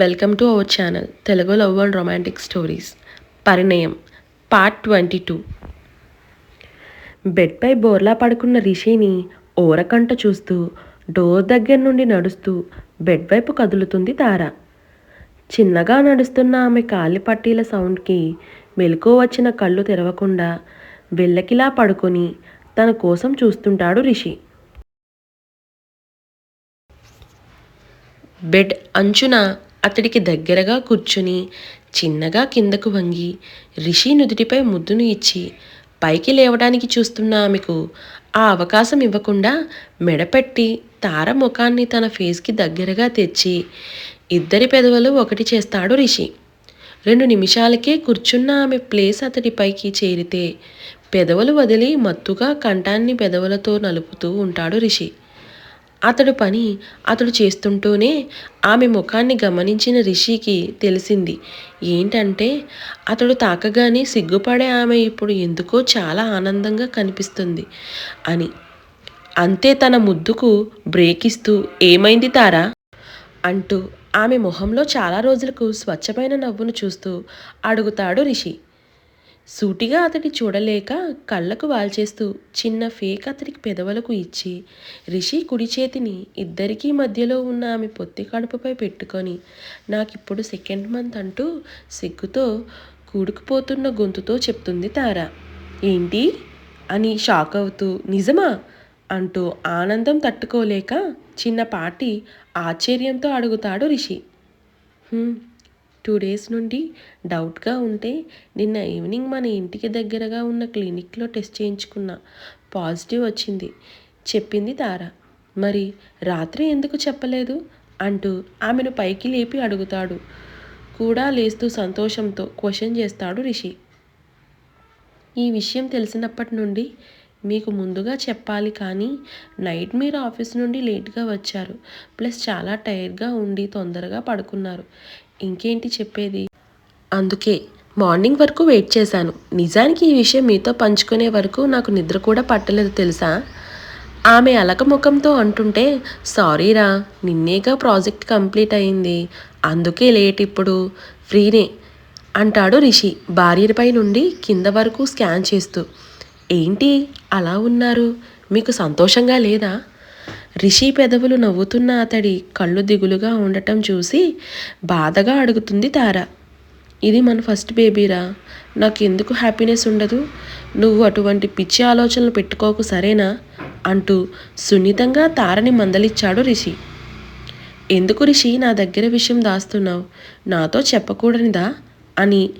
Welcome to our channel Telugu love and romantic stories. Parinayam part twenty two. బెడ్పై బోర్లా పడుకున్న రిషిని ఓరకంట చూస్తూ డోర్ దగ్గర నుండి నడుస్తూ బెడ్ వైపు కదులుతుంది తార. చిన్నగా నడుస్తున్న ఆమె కాలి పట్టీల సౌండ్కి మెలకు వచ్చిన కళ్ళు తెరవకుండా వెళ్ళకిలా పడుకొని తన కోసం చూస్తుంటాడు రిషి. బెడ్ అంచున అతడికి దగ్గరగా కూర్చుని చిన్నగా కిందకు వంగి రిషి నుదుటిపై ముద్దును ఇచ్చి పైకి లేవడానికి చూస్తున్న ఆమెకు ఆ అవకాశం ఇవ్వకుండా మెడపెట్టి తార ముఖాన్ని తన ఫేస్కి దగ్గరగా తెచ్చి ఇద్దరి పెదవులు ఒకటి చేస్తాడు రిషి. రెండు నిమిషాలకే కూర్చున్న ఆమె ప్లేస్ అతడి పైకి చేరితే పెదవులు వదిలి మత్తుగా కంఠాన్ని పెదవులతో నలుపుతూ ఉంటాడు రిషి. అతడు పని అతడు చేస్తుంటూనే ఆమె ముఖాన్ని గమనించిన రిషికి తెలిసింది. ఏంటంటే అతడు తాకగానే సిగ్గుపడే ఆమె ఇప్పుడు ఎందుకో చాలా ఆనందంగా కనిపిస్తుంది అని. అంతే తన ముద్దుకు బ్రేక్ ఇస్తూ ఏమైంది తారా? అంటూ ఆమె మొహంలో చాలా రోజులకు స్వచ్ఛమైన నవ్వును చూస్తూ అడుగుతాడు రిషి. సూటిగా అతడి చూడలేక కళ్ళకు వాల్చేస్తూ చిన్న ఫేక్ అతడికి పెదవులకు ఇచ్చి రిషి కుడి చేతిని ఇద్దరికీ మధ్యలో ఉన్న ఆమె పొత్తి కడుపుపై పెట్టుకొని నాకిప్పుడు సెకండ్ మంత్ అంటూ సిగ్గుతో కూడుకుపోతున్న గొంతుతో చెప్తుంది తార. ఏంటి? అని షాక్ అవుతూ నిజమా అంటూ ఆనందం తట్టుకోలేక చిన్నపాటి ఆశ్చర్యంతో అడుగుతాడు రిషి. టూ డేస్ నుండి డౌట్గా ఉంటే నిన్న ఈవినింగ్ మన ఇంటికి దగ్గరగా ఉన్న క్లినిక్లో టెస్ట్ చేయించుకున్న. పాజిటివ్ వచ్చింది. చెప్పింది తార. మరి రాత్రి ఎందుకు చెప్పలేదు? అంటూ ఆమెను పైకి లేపి అడుగుతాడు. కూడా లేస్తూ సంతోషంతో క్వశ్చన్ చేస్తాడు రిషి. ఈ విషయం తెలిసినప్పటి నుండి మీకు ముందుగా చెప్పాలి కానీ నైట్ మీరు ఆఫీస్ నుండి లేట్గా వచ్చారు. ప్లస్ చాలా టైర్డ్గా ఉండి తొందరగా పడుకున్నారు. ఇంకేంటి చెప్పేది? అందుకే మార్నింగ్ వరకు వెయిట్ చేశాను. నిజానికి ఈ విషయం మీతో పంచుకునే వరకు నాకు నిద్ర కూడా పట్టలేదు తెలుసా? ఆమె అలక ముఖంతో అంటుంటే సారీరా నిన్నేగా ప్రాజెక్ట్ కంప్లీట్ అయింది. అందుకే లేట్ ఇప్పుడు. ఫ్రీనే అంటాడు రిషి భార్యపై నుండి కింద వరకు స్కాన్ చేస్తూ. ఏంటి? అలా ఉన్నారు? మీకు సంతోషంగా లేదా? రిషి పెదవులు నవ్వుతున్న అతడి కళ్ళు దిగులుగా ఉండటం చూసి బాధగా అడుగుతుంది తార. ఇది మన ఫస్ట్ బేబీరా. నాకు ఎందుకు హ్యాపీనెస్ ఉండదు? నువ్వు అటువంటి పిచ్చి ఆలోచనలు పెట్టుకోకు సరేనా? అంటూ సున్నితంగా తారని మందలిచ్చాడు రిషి. ఎందుకు రిషి నా దగ్గర విషయం దాస్తున్నావు? నాతో చెప్పకూడనిదా? అని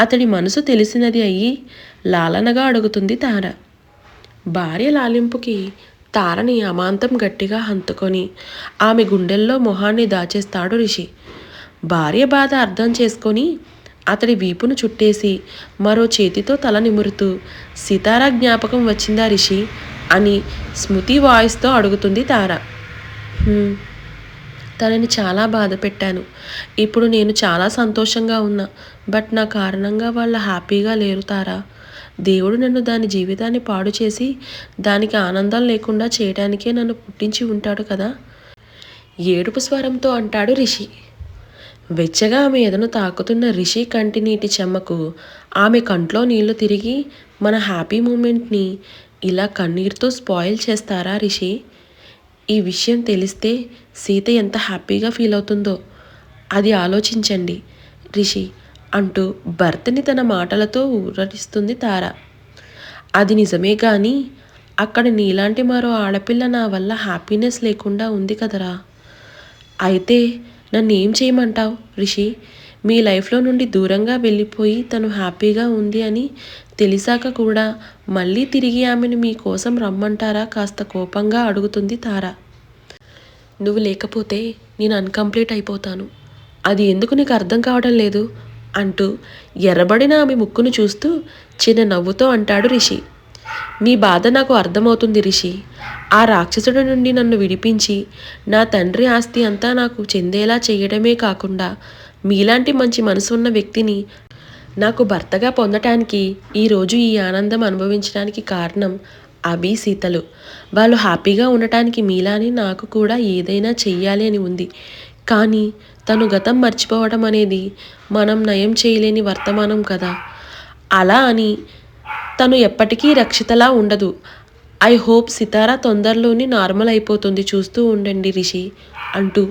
అతడి మనసు తెలిసినది అయ్యి లాలనగా అడుగుతుంది తార. భార్య లాలింపుకి తారని అమాంతం గట్టిగా హంతుకొని ఆమె గుండెల్లో మొహాన్ని దాచేస్తాడు రిషి. భార్య బాధ అర్థం చేసుకొని అతడి వీపును చుట్టేసి మరో చేతితో తల నిమురుతూ సితారా జ్ఞాపకం వచ్చిందా రిషి? అని స్మృతి వాయిస్తో అడుగుతుంది తార. తనని చాలా బాధ పెట్టాను. ఇప్పుడు నేను చాలా సంతోషంగా ఉన్నా బట్ నా కారణంగా వాళ్ళ హ్యాపీగా లేరు తారా. దేవుడు నన్ను దాని జీవితాన్ని పాడు చేసి దానికి ఆనందం లేకుండా చేయడానికే నన్ను పుట్టించి ఉంటాడు కదా? ఏడుపు స్వరంతో అంటాడు రిషి. వెచ్చగా ఆమె ఎదను తాకుతున్న రిషి కంటి నీటి చెమ్మకు ఆమె కంట్లో నీళ్ళు తిరిగి మన హ్యాపీ మూమెంట్ని ఇలా కన్నీరుతో స్పాయిల్ చేస్తారా రిషి? ఈ విషయం తెలిస్తే సీత ఎంత హ్యాపీగా ఫీల్ అవుతుందో. అది ఆలోచించండి రిషి. అంటూ భర్తని తన మాటలతో ఊరటిస్తుంది తార. అది నిజమే కానీ అక్కడ నీలాంటి మరో ఆడపిల్ల నా వల్ల హ్యాపీనెస్ లేకుండా ఉంది కదరా. అయితే నన్ను ఏం చేయమంటావు రిషి? మీ లైఫ్లో నుండి దూరంగా వెళ్ళిపోయి తను హ్యాపీగా ఉంది అని తెలిసాక కూడా మళ్ళీ తిరిగి ఆమెను మీ కోసం రమ్మంటారా కాస్త కోపంగా అడుగుతుంది తార. నువ్వు లేకపోతే నేను అన్కంప్లీట్ అయిపోతాను. అది ఎందుకు నీకు అర్థం కావడం లేదు? అంటూ ఎర్రబడిన ఆమె ముక్కును చూస్తూ చిన్న నవ్వుతో అంటాడు రిషి. నీ బాధ నాకు అర్థమవుతుంది రిషి. ఆ రాక్షసుడి నుండి నన్ను విడిపించి నా తండ్రి ఆస్తి అంతా నాకు చెందేలా చేయడమే కాకుండా మీలాంటి మంచి మనసు ఉన్న వ్యక్తిని నాకు భర్తగా పొందటానికి ఈరోజు ఈ ఆనందం అనుభవించడానికి కారణం అభి సీతలు. వాళ్ళు హ్యాపీగా ఉండటానికి మీలానే నాకు కూడా ఏదైనా చెయ్యాలి అని ఉంది. కానీ తను గతం మర్చిపోవడం అనేది మనం నయం చేయలేని వర్తమానం కదా. అలా అని తను ఎప్పటికీ రక్షితలా ఉండదు. ఐ హోప్ సితారా తొందరలోనే నార్మల్ అయిపోతుంది. చూస్తూ ఉండండి రిషి అంటూ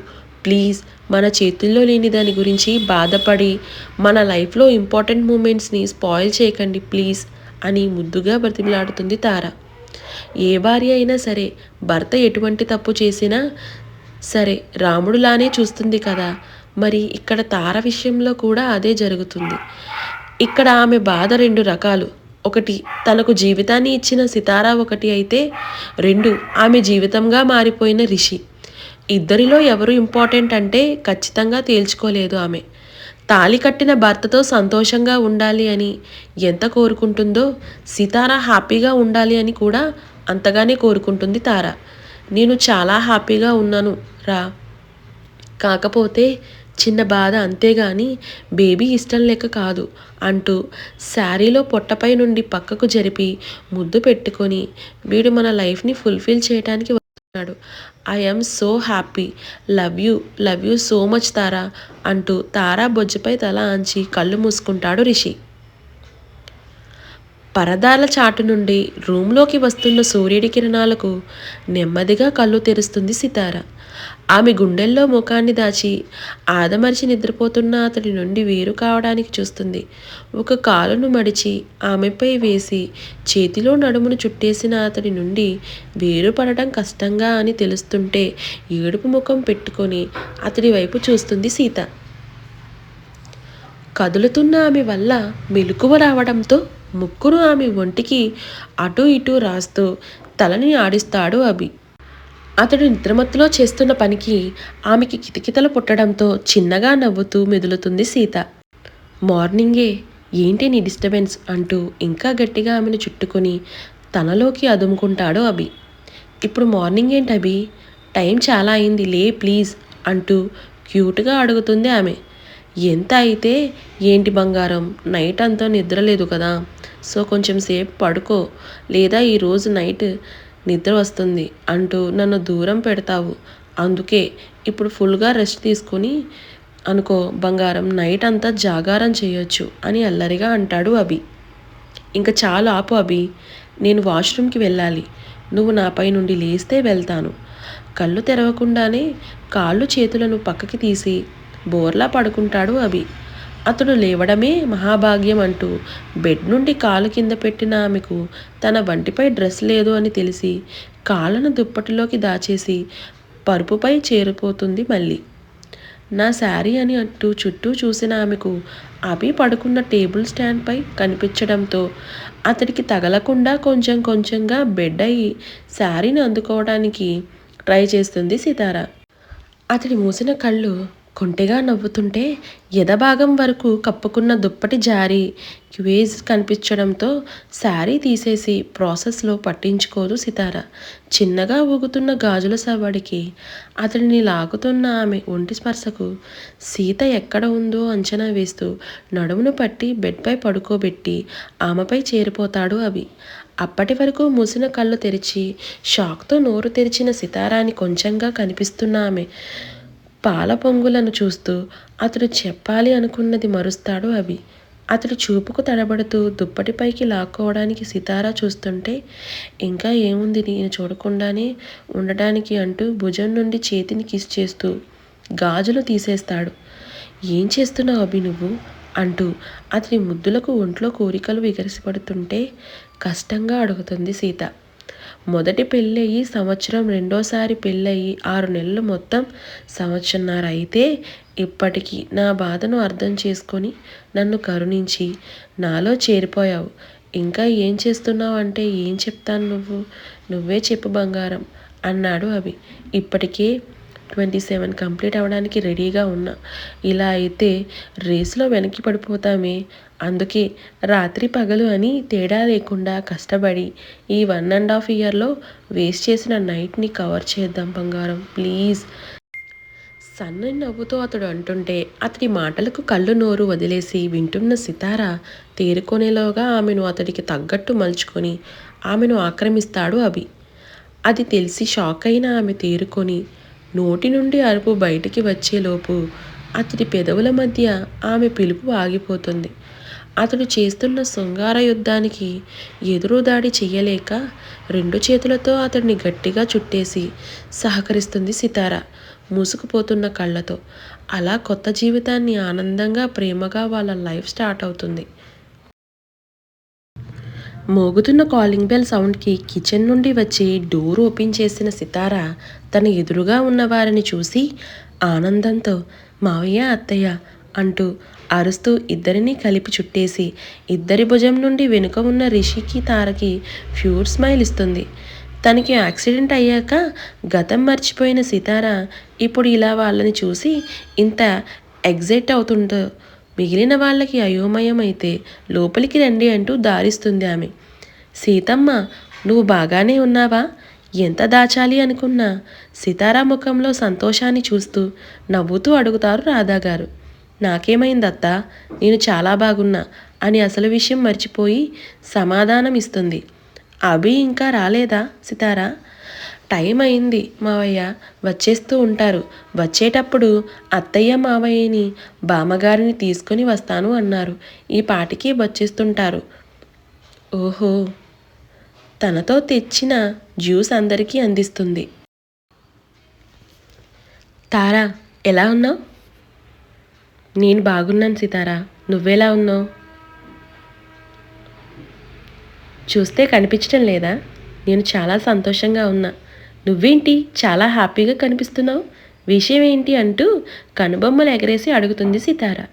ప్లీజ్ మన చేతుల్లో లేని దాని గురించి బాధపడి మన లైఫ్లో ఇంపార్టెంట్ మూమెంట్స్ని స్పాయిల్ చేయకండి ప్లీజ్ అని ముద్దుగా బ్రతిమలాడుతుంది తార. ఏ భార్య అయినా సరే భర్త ఎటువంటి తప్పు చేసినా సరే రాముడులానే చూస్తుంది కదా. మరి ఇక్కడ తార విషయంలో కూడా అదే జరుగుతుంది. ఇక్కడ ఆమె బాధ రెండు రకాలు. ఒకటి తనకు జీవితాన్ని ఇచ్చిన సితారా ఒకటి అయితే రెండు ఆమె జీవితంగా మారిపోయిన రిషి. ఇద్దరిలో ఎవరు ఇంపార్టెంట్ అంటే ఖచ్చితంగా తేల్చుకోలేదు ఆమె. తాలి కట్టిన భర్తతో సంతోషంగా ఉండాలి అని ఎంత కోరుకుంటుందో సితారా హ్యాపీగా ఉండాలి అని కూడా అంతగానే కోరుకుంటుంది తార. నేను చాలా హ్యాపీగా ఉన్నాను రా. కాకపోతే చిన్న బాధ అంతేగాని బేబీ ఇష్టం లేక కాదు అంటూ శారీలో పొట్టపై నుండి పక్కకు జరిపి ముద్దు పెట్టుకొని వీడు మన లైఫ్ని ఫుల్ఫిల్ చేయడానికి వస్తున్నాడు. I'm so happy. Love you. Love you so much Tara అంటూ తారా బొజ్జుపై తల ఆంచి కళ్ళు మూసుకుంటాడు రిషి. పరదాల చాటు నుండి రూమ్లోకి వస్తున్న సూర్యుడి కిరణాలకు నెమ్మదిగా కళ్ళు తెరుస్తుంది సితార. ఆమె గుండెల్లో ముఖాన్ని దాచి ఆదమరిచి నిద్రపోతున్న అతడి నుండి వేరు కావడానికి చూస్తుంది. ఒక కాలును మడిచి ఆమెపై వేసి చేతిలో నడుమును చుట్టేసిన అతడి నుండి వేరుపడడం కష్టంగా అని తెలుస్తుంటే ఏడుపు ముఖం పెట్టుకొని అతడి వైపు చూస్తుంది సీత. కదులుతున్న ఆమె వల్ల మెలకువ రావడంతో ముక్కును ఆమె ఒంటికి అటు ఇటు రాస్తూ తలని ఆడిస్తాడు అభి. అతడు నిద్రమత్తులో చేస్తున్న పనికి ఆమెకి కితకితలు పుట్టడంతో చిన్నగా నవ్వుతూ మెదులుతుంది సీత. మార్నింగే ఏంటి నీ డిస్టర్బెన్స్ అంటూ ఇంకా గట్టిగా ఆమెను చుట్టుకొని తనలోకి అదుముకుంటాడు అభి. ఇప్పుడు మార్నింగ్ ఏంటి అభి? టైం చాలా అయింది లే ప్లీజ్ అంటూ క్యూట్గా అడుగుతుంది ఆమె. ఎంత అయితే ఏంటి బంగారం? నైట్ అంతా నిద్ర లేదు కదా. సో కొంచెం సేపు పడుకో. లేదా ఈరోజు నైట్ నిద్ర వస్తుంది అంటూ నన్ను దూరం పెడతావు. అందుకే ఇప్పుడు ఫుల్గా రెస్ట్ తీసుకొని అనుకో బంగారం నైట్ అంతా జాగారం చేయొచ్చు అని అల్లరిగా అంటాడు అభి. ఇంకా చాలు ఆపు అభి. నేను వాష్రూమ్కి వెళ్ళాలి. నువ్వు నాపై నుండి లేస్తే వెళ్తాను. కళ్ళు తెరవకుండానే కాళ్ళు చేతులను పక్కకి తీసి బోర్లా పడుకుంటాడు అభి. అతడు లేవడమే మహాభాగ్యం అంటూ బెడ్ నుండి కాలు కింద పెట్టిన ఆమెకు తన వంటిపై డ్రెస్ లేదు అని తెలిసి కాళ్ళను దుప్పటిలోకి దాచేసి పరుపుపై చేరిపోతుంది మళ్ళీ. నా శారీ అని అంటూ చుట్టూ చూసిన ఆమెకు అభి పడుకున్న టేబుల్ స్టాండ్పై కనిపించడంతో అతడికి తగలకుండా కొంచెం కొంచెంగా బెడ్ అయ్యి శారీని అందుకోవడానికి ట్రై చేస్తుంది సితార. అతడి మూసిన కళ్ళు కొంటెగా నవ్వుతుంటే ఎదభాగం వరకు కప్పుకున్న దుప్పటి జారి క్వేజ్ కనిపించడంతో శారీ తీసేసి ప్రాసెస్లో పట్టించుకోదు సితార. చిన్నగా ఊగుతున్న గాజుల సవాడికి అతడిని లాగుతున్న ఆమె ఒంటి స్పర్శకు సీత ఎక్కడ ఉందో అంచనా వేస్తూ నడుమును పట్టి బెడ్పై పడుకోబెట్టి ఆమెపై చేరిపోతాడు అవి. అప్పటి వరకు మూసిన కళ్ళు తెరిచి షాక్తో నోరు తెరిచిన సితారాని కొంచెంగా కనిపిస్తున్న ఆమె పాల పొంగులను చూస్తూ అతడు చెప్పాలి అనుకున్నది మరుస్తాడు అవి అతడు చూపుకు తడబడుతూ దుప్పటిపైకి లాక్కోవడానికి సితారా చూస్తుంటే ఇంకా ఏముంది నేను చూడకుండానే ఉండడానికి అంటూ భుజం నుండి చేతిని కిస్ చేస్తూ గాజులు తీసేస్తాడు. ఏం చేస్తున్నావు అభి నువ్వు అంటూ అతని ముద్దులకు ఒంట్లో కోరికలు విగరిసిపడుతుంటే కష్టంగా అడుగుతుంది సీత. మొదటి పెళ్ళయి సంవత్సరం రెండోసారి పెళ్ళయి ఆరు నెలలు మొత్తం సంవత్సరన్నర అయితే ఇప్పటికీ నా బాధను అర్థం చేసుకొని నన్ను కరుణించి నాలో చేరిపోయావు. ఇంకా ఏం చేస్తున్నావు అంటే ఏం చెప్తాను నువ్వు? నువ్వే చెప్పు బంగారం అన్నాడు అవి ఇప్పటికే ట్వంటీ సెవెన్ కంప్లీట్ అవ్వడానికి రెడీగా ఉన్నా. ఇలా అయితే రేస్లో వెనక్కి పడిపోతామే. అందుకే రాత్రి పగలు అని తేడా లేకుండా కష్టపడి ఈ వన్ అండ్ హాఫ్ ఇయర్లో వేస్ట్ చేసిన నైట్ని కవర్ చేద్దాం బంగారం ప్లీజ్. సన్న నవ్వుతో అతడు అంటుంటే అతడి మాటలకు కళ్ళు నోరు వదిలేసి వింటున్న సితార తేరుకొనేలోగా ఆమెను అతడికి తగ్గట్టు మలుచుకొని ఆమెను ఆక్రమిస్తాడు అభి. అది తెలిసి షాక్ అయిన ఆమె తేరుకొని నోటి నుండి అరుపు బయటికి వచ్చేలోపు అతడి పెదవుల మధ్య ఆమె పిలుపు ఆగిపోతుంది. అతడు చేస్తున్న శృంగార యుద్ధానికి ఎదురు దాడి చెయ్యలేక రెండు చేతులతో అతడిని గట్టిగా చుట్టేసి సహకరిస్తుంది సితార మూసుకుపోతున్న కళ్ళతో. అలా కొత్త జీవితాన్ని ఆనందంగా ప్రేమగా వాళ్ళ లైఫ్ స్టార్ట్ అవుతుంది. మోగుతున్న కాలింగ్ బెల్ సౌండ్కి కిచెన్ నుండి వచ్చి డోర్ ఓపెన్ చేసిన సితార తన ఎదురుగా ఉన్న వారిని చూసి ఆనందంతో మావయ్య అత్తయ్య అంటూ అరుస్తూ ఇద్దరినీ కలిపి చుట్టేసి ఇద్దరి భుజం నుండి వెనుక ఉన్న రిషికి తారకి ప్యూర్ స్మైల్ ఇస్తుంది. తనకి యాక్సిడెంట్ అయ్యాక గతం మర్చిపోయిన సితార ఇప్పుడు ఇలా వాళ్ళని చూసి ఇంత ఎగ్జైట్ అవుతుందో మిగిలిన వాళ్ళకి అయోమయం అయితే లోపలికి రండి అంటూ దారిస్తుంది ఆమె. సీతమ్మ నువ్వు బాగానే ఉన్నావా? ఎంత దాచాలి అనుకున్నా? సితారా ముఖంలో సంతోషాన్ని చూస్తూ నవ్వుతూ అడుగుతారు రాధాగారు. నాకేమైందత్తా? నేను చాలా బాగున్నా అని అసలు విషయం మర్చిపోయి సమాధానం ఇస్తుంది అభి ఇంకా రాలేదా సితారా? టైం అయింది మావయ్య. వచ్చేస్తూ ఉంటారు. వచ్చేటప్పుడు అత్తయ్య మావయ్యని బామ్మగారిని తీసుకొని వస్తాను అన్నారు. ఈ పాటికి వచ్చేస్తుంటారు. ఓహో! తనతో తెచ్చిన జ్యూస్ అందరికీ అందిస్తుంది. తారా ఎలా ఉన్నావు? నేను బాగున్నాను సితారా. నువ్వెలా ఉన్నావు? చూస్తే కనిపించడం లేదా? నేను చాలా సంతోషంగా ఉన్నా. నువ్వేంటి చాలా హ్యాపీగా కనిపిస్తున్నావు? విషయం ఏంటి అంటూ కనుబొమ్మలు ఎగరేసి అడుగుతుంది సీతార.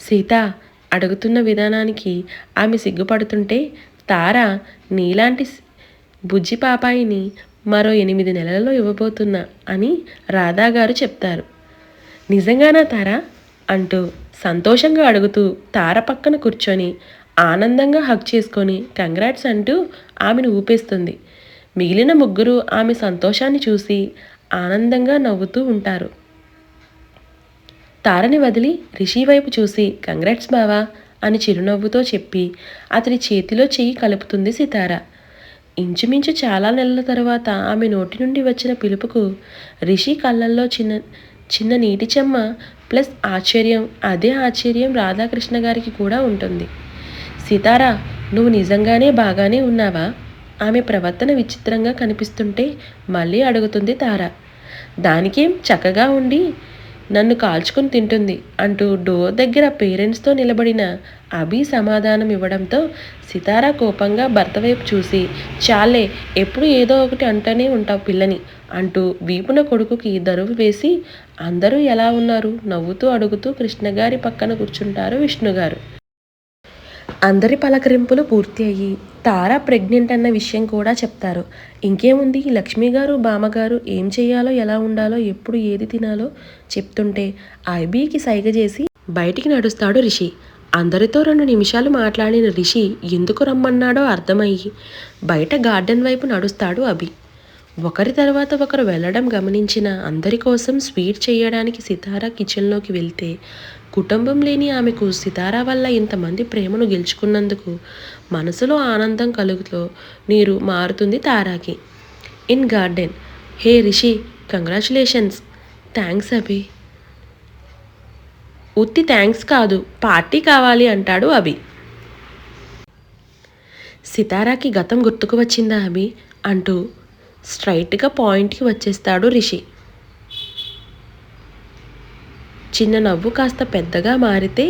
సీత అడుగుతున్న విధానానికి ఆమె సిగ్గుపడుతుంటే తార నీలాంటి బుజ్జి పాపాయిని మరో ఎనిమిది నెలలలో ఇవ్వబోతున్నా అని రాధాగారు చెప్తారు. నిజంగానా తారా? అంటూ సంతోషంగా అడుగుతూ తార పక్కన కూర్చొని ఆనందంగా హక్ చేసుకొని కంగ్రాట్స్ అంటూ ఆమెను ఊపేస్తుంది. మిగిలిన ముగ్గురు ఆమె సంతోషాన్ని చూసి ఆనందంగా నవ్వుతూ ఉంటారు. తారని వదిలి రిషి వైపు చూసి కంగ్రాట్స్ బావా అని చిరునవ్వుతో చెప్పి అతడి చేతిలో చెయ్యి కలుపుతుంది సితార. ఇంచుమించు చాలా నెలల తర్వాత ఆమె నోటి నుండి వచ్చిన పిలుపుకు రిషి కళ్ళల్లో చిన్న చిన్న నీటి చెమ్మ ప్లస్ ఆశ్చర్యం అదే ఆశ్చర్యం రాధాకృష్ణ గారికి కూడా ఉంటుంది. సితారా నువ్వు నిజంగానే బాగానే ఉన్నావా? ఆమె ప్రవర్తన విచిత్రంగా కనిపిస్తుంటే మళ్ళీ అడుగుతుంది తార. దానికేం చక్కగా ఉండి నన్ను కాల్చుకుని తింటుంది అంటూ డోర్ దగ్గర పేరెంట్స్తో నిలబడిన అభి సమాధానం ఇవ్వడంతో సితారా కోపంగా భర్త వైపు చూసి చాలే ఎప్పుడు ఏదో ఒకటి అంటూనే ఉంటావు పిల్లని అంటూ వీపున కొడుకుకి దరువు వేసి అందరూ ఎలా ఉన్నారు? నవ్వుతూ అడుగుతూ కృష్ణగారి పక్కన కూర్చుంటారు విష్ణుగారు. అందరి పలకరింపులు పూర్తి అయ్యి తారా ప్రెగ్నెంట్ అన్న విషయం కూడా చెప్తారు. ఇంకేముంది? లక్ష్మి గారు బామ్మగారు ఏం చేయాలో ఎలా ఉండాలో ఎప్పుడు ఏది తినాలో చెప్తుంటే ఐబీకి సైగ చేసి బయటికి నడుస్తాడు రిషి. అందరితో రెండు నిమిషాలు మాట్లాడిన రిషి ఎందుకు రమ్మన్నాడో అర్థమయ్యి బయట గార్డెన్ వైపు నడుస్తాడు అభి. ఒకరి తర్వాత ఒకరు వెళ్ళడం గమనించిన అందరి కోసం స్వీట్ చేయడానికి సితారా కిచెన్లోకి వెళ్తే కుటుంబం లేని ఆమెకు సితారా వల్ల ఇంతమంది ప్రేమను గెలుచుకున్నందుకు మనసులో ఆనందం కలుగుతో నీరు మారుతుంది తారాకి. In garden. Hey Rishi congratulations. Thanks Abhi. ఉత్తి థ్యాంక్స్ కాదు పార్టీ కావాలి అంటాడు అభి. సితారాకి గతం గుర్తుకు వచ్చిందా అభి? అంటూ స్ట్రైట్గా పాయింట్కి వచ్చేస్తాడు రిషి. చిన్న నవ్వు కాస్త పెద్దగా మారితే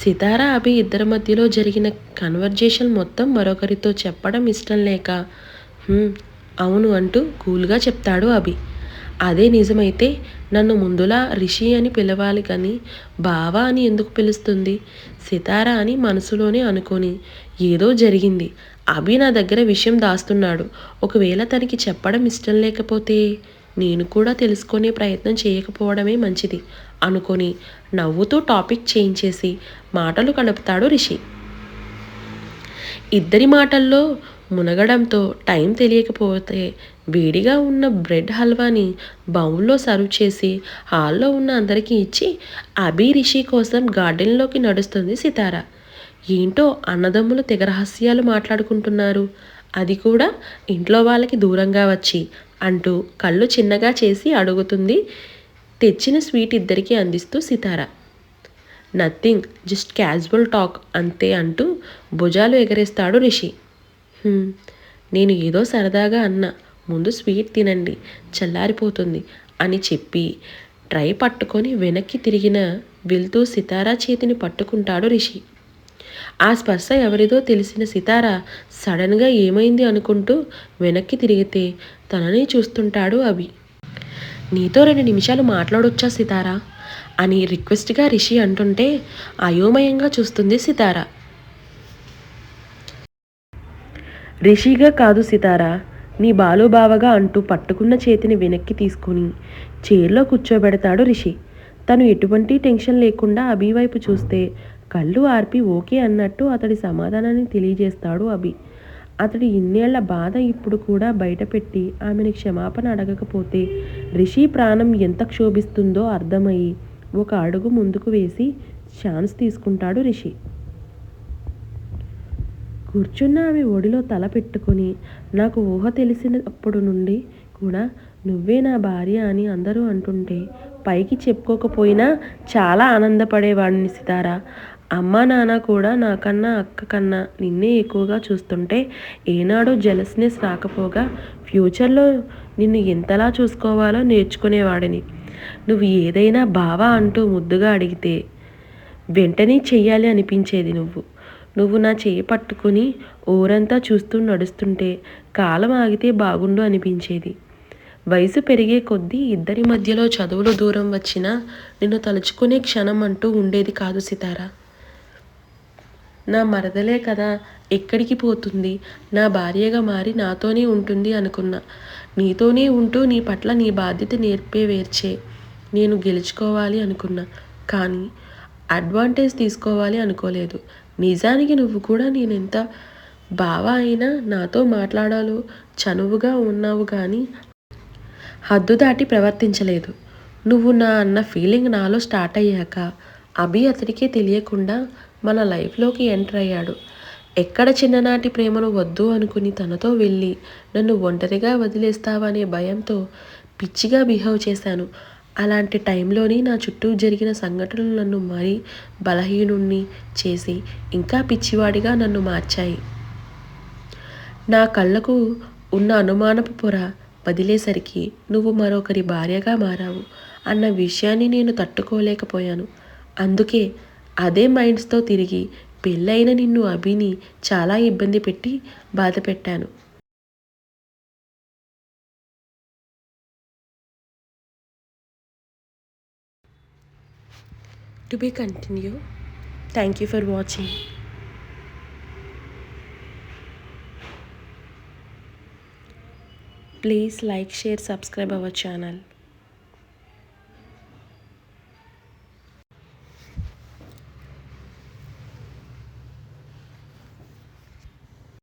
సితారా అభి ఇద్దరి మధ్యలో జరిగిన కన్వర్జేషన్ మొత్తం మరొకరితో చెప్పడం ఇష్టం లేక అవును అంటూ కూల్గా చెప్తాడు అభి. అదే నిజమైతే నన్ను ముందులా రిషి అని పిలవాలి కానీ బావా అని ఎందుకు పిలుస్తుంది? సితారా అని మనసులోనే అనుకొని ఏదో జరిగింది. అభి నా దగ్గర విషయం దాస్తున్నాడు. ఒకవేళ తనకి చెప్పడం ఇష్టం లేకపోతే నేను కూడా తెలుసుకునే ప్రయత్నం చేయకపోవడమే మంచిది. అనుకొని నవ్వుతూ టాపిక్ చేంజ్ చేసి మాటలు కలుపుతాడు రిషి. ఇద్దరి మాటల్లో మునగడంతో టైం తెలియకపోతే వేడిగా ఉన్న బ్రెడ్ హల్వాని బౌల్లో సర్వ్ చేసి హాల్లో ఉన్న అందరికీ ఇచ్చి అభి రిషి కోసం గార్డెన్లోకి నడుస్తుంది సితారా. ఏంటో అన్నదమ్ములు తెగ రహస్యాలు మాట్లాడుకుంటున్నారు. అది కూడా ఇంట్లో వాళ్ళకి దూరంగా వచ్చి అంటూ కళ్ళు చిన్నగా చేసి అడుగుతుంది తెచ్చిన స్వీట్ ఇద్దరికీ అందిస్తూ Sitara. Nothing just casual talk అంతే అంటూ భుజాలు ఎగరేస్తాడు రిషి. నేను ఏదో సరదాగా అన్నా ముందు స్వీట్ తినండి చల్లారిపోతుంది అని చెప్పి ట్రై పట్టుకొని వెనక్కి తిరిగిన వెళ్తూ సితారా చేతిని పట్టుకుంటాడు రిషి. ఆ స్పర్శ ఎవరిదో తెలిసిన సితార సడన్గా ఏమైంది అనుకుంటూ వెనక్కి తిరిగితే తనని చూస్తుంటాడు అభి. నీతో రెండు నిమిషాలు మాట్లాడొచ్చా సితారా? అని రిక్వెస్ట్గా రిషి అంటుంటే అయోమయంగా చూస్తుంది సితార. రిషిగా కాదు సితారా నీ బాలుబావగా అంటూ పట్టుకున్న చేతిని వెనక్కి తీసుకుని చైర్లో కూర్చోబెడతాడు రిషి. తను ఎటువంటి టెన్షన్ లేకుండా అభివైపు చూస్తే కళ్ళు ఆర్పి ఓకే అన్నట్టు అతడి సమాధానాన్ని తెలియజేస్తాడు అభి. అతడి ఇన్నేళ్ళ బాధ ఇప్పుడు కూడా బయటపెట్టి ఆమెను క్షమాపణ అడగకపోతే రిషి ప్రాణం ఎంత క్షోభిస్తుందో అర్థమయ్యి ఒక అడుగు ముందుకు వేసి ఛాన్స్ తీసుకుంటాడు రిషి. కూర్చున్న ఆమె ఒడిలో తల పెట్టుకుని నాకు ఊహ తెలిసినప్పుడు నుండి కూడా నువ్వే నా భార్య అని అందరూ అంటుంటే పైకి చెప్పుకోకపోయినా చాలా ఆనందపడేవాడిని సితారా. అమ్మ నాన్న కూడా నాకన్నా అక్క కన్నా నిన్నే ఎక్కువగా చూస్తుంటే ఏనాడో జెలస్నెస్ రాకపోగా ఫ్యూచర్లో నిన్ను ఎంతలా చూసుకోవాలో నేర్చుకునేవాడిని. నువ్వు ఏదైనా బావా అంటూ ముద్దుగా అడిగితే వెంటనే చెయ్యాలి అనిపించేది నువ్వు. నువ్వు నా చేయి పట్టుకుని ఊరంతా చూస్తూ నడుస్తుంటే కాలం ఆగితే బాగుండు అనిపించేది. వయసు పెరిగే కొద్దీ ఇద్దరి మధ్యలో చదువులు దూరం వచ్చినా నిన్ను తలుచుకునే క్షణం అంటూ ఉండేది కాదు సితారా. నా మరదలే కదా ఎక్కడికి పోతుంది? నా భార్యగా మారి నాతోనే ఉంటుంది అనుకున్నా. నీతోనే ఉంటూ నీ పట్ల నీ బాధ్యత నేర్పే వేర్చే. నేను గెలుచుకోవాలి అనుకున్నా. కానీ అడ్వాంటేజ్ తీసుకోవాలి అనుకోలేదు. నిజానికి నువ్వు కూడా నేనెంత బావా అయినా నాతో మాట్లాడాలో చనువుగా ఉన్నావు కానీ హద్దు దాటి ప్రవర్తించలేదు. నువ్వు నా అన్న ఫీలింగ్ నాలో స్టార్ట్ అయ్యాక అభి అతడికే తెలియకుండా మన లైఫ్లోకి ఎంటర్ అయ్యాడు. ఎక్కడ చిన్ననాటి ప్రేమను వద్దు అనుకుని తనతో వెళ్ళి నన్ను ఒంటరిగా వదిలేస్తావనే భయంతో పిచ్చిగా బిహేవ్ చేశాను. అలాంటి టైంలోని నా చుట్టూ జరిగిన సంఘటనలు నన్ను మరీ బలహీనుణ్ణి చేసి ఇంకా పిచ్చివాడిగా నన్ను మార్చాయి. నా కళ్ళకు ఉన్న అనుమానపు పొర వదిలేసరికి నువ్వు మరొకరి భార్యగా మారావు అన్న విషయాన్ని నేను తట్టుకోలేకపోయాను. అందుకే అదే మైండ్స్తో తిరిగి పెళ్ళైన నిన్ను అభిని చాలా ఇబ్బంది పెట్టి బాధ పెట్టాను. To be continue thank you for watching please like share subscribe our channel